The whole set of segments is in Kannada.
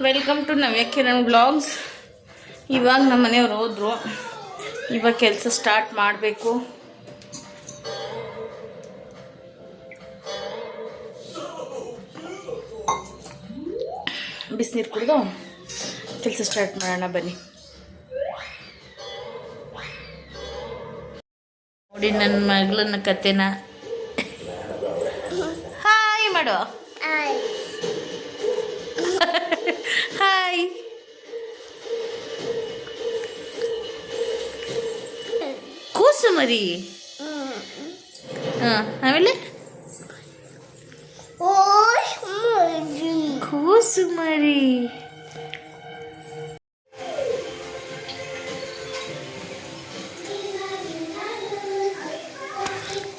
Welcome to Navya Kiran blogs ಇವಾಗ ನಮ್ಮ ಮನೆಯವ್ರು ಹೋದ್ರು. ಇವಾಗ ಕೆಲಸ ಸ್ಟಾರ್ಟ್ ಮಾಡಬೇಕು. ಬಿಸಿನೀರು ಕುಡಿದು ಕೆಲಸ ಸ್ಟಾರ್ಟ್ ಮಾಡೋಣ ಬನ್ನಿ. ನೋಡಿ ನನ್ನ ಮಗಳನ್ನ ಕತೆನ. ಹಾಯ್ ಮಾಡು. ಕೂಸು ಮರಿ ಹಾಂ ಆಮೇಲೆ ಕೂಸು ಮರಿ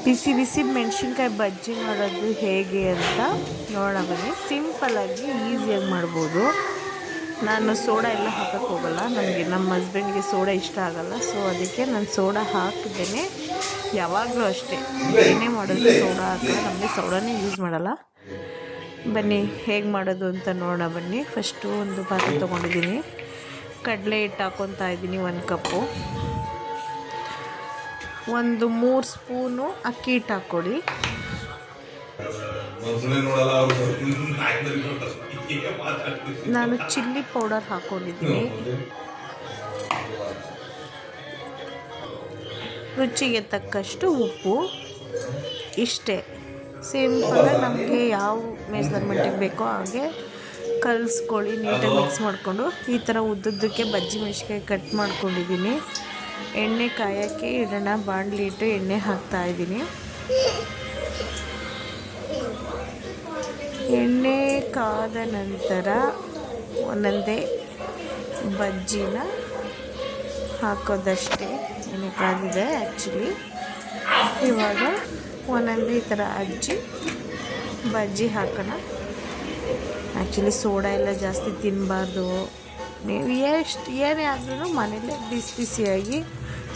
ಬಿಸಿ ಬಿಸಿ ಮೆಣಸಿನ್ಕಾಯಿ ಬಜ್ಜಿ ಮಾಡೋದು ಹೇಗೆ ಅಂತ ನೋಡೋಣ ಬನ್ನಿ ಸಿಂಪಲ್ಲಾಗಿ ಈಸಿಯಾಗಿ ಮಾಡ್ಬೋದು. ನಾನು ಸೋಡಾ ಎಲ್ಲ ಹಾಕಕ್ಕೆ ಹೋಗಲ್ಲ. ನನಗೆ ನಮ್ಮ ಹಸ್ಬೆಂಡ್ಗೆ ಸೋಡಾ ಇಷ್ಟ ಆಗಲ್ಲ. ಸೊ ಅದಕ್ಕೆ ನಾನು ಸೋಡಾ ಹಾಕಿದ್ದೇನೆ. ಯಾವಾಗಲೂ ಅಷ್ಟೇ. ಏನೇ ಮಾಡೋದು ಸೋಡಾ ಹಾಕಲ್ಲ ನಮಗೆ ಸೋಡಾನೇ ಯೂಸ್ ಮಾಡಲ್ಲ. ಬನ್ನಿ, ಹೇಗೆ ಮಾಡೋದು ಅಂತ ನೋಡೋಣ ಬನ್ನಿ. ಫಸ್ಟು ಒಂದು ಪಾತ್ರೆ ತೊಗೊಂಡಿದ್ದೀನಿ. ಕಡಲೆ ಹಿಟ್ಟು ಹಾಕ್ಕೊತಾ ಇದ್ದೀನಿ ಒಂದು ಕಪ್ಪು ಒಂದು ಮೂರು ಸ್ಪೂನು ಅಕ್ಕಿ ಹಿಟ್ಟು ಹಾಕ್ಕೊಡಿ. ನಾನು ಚಿಲ್ಲಿ ಪೌಡರ್ ಹಾಕೊಂಡಿದ್ದೀನಿ. ರುಚಿಗೆ ತಕ್ಕಷ್ಟು ಉಪ್ಪು. ಇಷ್ಟೇ. ಸಿಂಪಲಾಗಿ ನಮಗೆ ಯಾವ ಮೆಜರ್ಮೆಂಟಿಗೆ ಬೇಕೋ ಹಾಗೆ ಕಲಸ್ಕೊಳ್ಳಿ ನೀಟಾಗಿ ಮಿಕ್ಸ್ ಮಾಡಿಕೊಂಡು. ಈ ಥರ ಉದ್ದುದ್ದಕ್ಕೆ ಬಜ್ಜಿ ಮೆಣಸಿನ್ಕಾಯಿ ಕಟ್ ಮಾಡ್ಕೊಂಡಿದ್ದೀನಿ. ಎಣ್ಣೆ ಕಾಯೋಕ್ಕೆ ಇಡೋಣ. ಬಾಣಲಿ ಇಟ್ಟು ಎಣ್ಣೆ ಹಾಕ್ತಾ ಇದ್ದೀನಿ. ಎಣ್ಣೆ ಕಾದ ನಂತರ ಒಂದೊಂದೇ ಬಜ್ಜಿನ ಹಾಕೋದಷ್ಟೇ ಎಣ್ಣೆ ಕಾದಿದೆ ಆ್ಯಕ್ಚುಲಿ ಇವಾಗ ಒಂದೊಂದೇ ಈ ಥರ ಅಜ್ಜಿ ಬಜ್ಜಿ ಹಾಕೋಣ. ಆ್ಯಕ್ಚುಲಿ ಸೋಡಾ ಎಲ್ಲ ಜಾಸ್ತಿ ತಿನ್ನಬಾರ್ದು ನೀವು ಎಷ್ಟು, ಏನೇ ಆದ್ರೂ ಮನೇಲೇ ಬಿಸಿ ಬಿಸಿಯಾಗಿ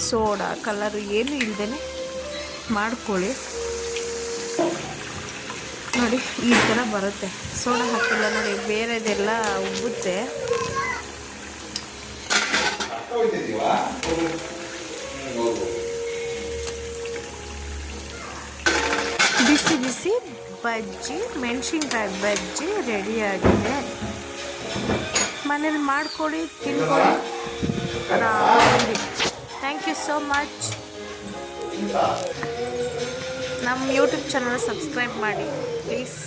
ಸೋಡಾ ಕಲರು ಏನು ಇಲ್ಲದೇ ಮಾಡ್ಕೊಳ್ಳಿ. ನೋಡಿ, ಈ ಥರ ಬರುತ್ತೆ. ಸೋಡಾ ಹಾಕಿಲ್ಲ ನೋಡಿ, ಬೇರೆದೆಲ್ಲ ಉಬ್ಬುತ್ತೆ. ಬಿಸಿ ಬಿಸಿ ಬಜ್ಜಿ, ಮೆಣಸಿನ್ಕಾಯಿ ಬಜ್ಜಿ ರೆಡಿಯಾಗಿದೆ ಮನೇಲಿ ಮಾಡ್ಕೊಡಿ ತಿನ್ಕೊಡಿ ಥ್ಯಾಂಕ್ ಯು ಸೋ ಮಚ್ ನಮ್ಮ ಯೂಟ್ಯೂಬ್ ಚಾನಲ್ ಸಬ್ಸ್ಕ್ರೈಬ್ ಮಾಡಿ ಪ್ಲೀಸ್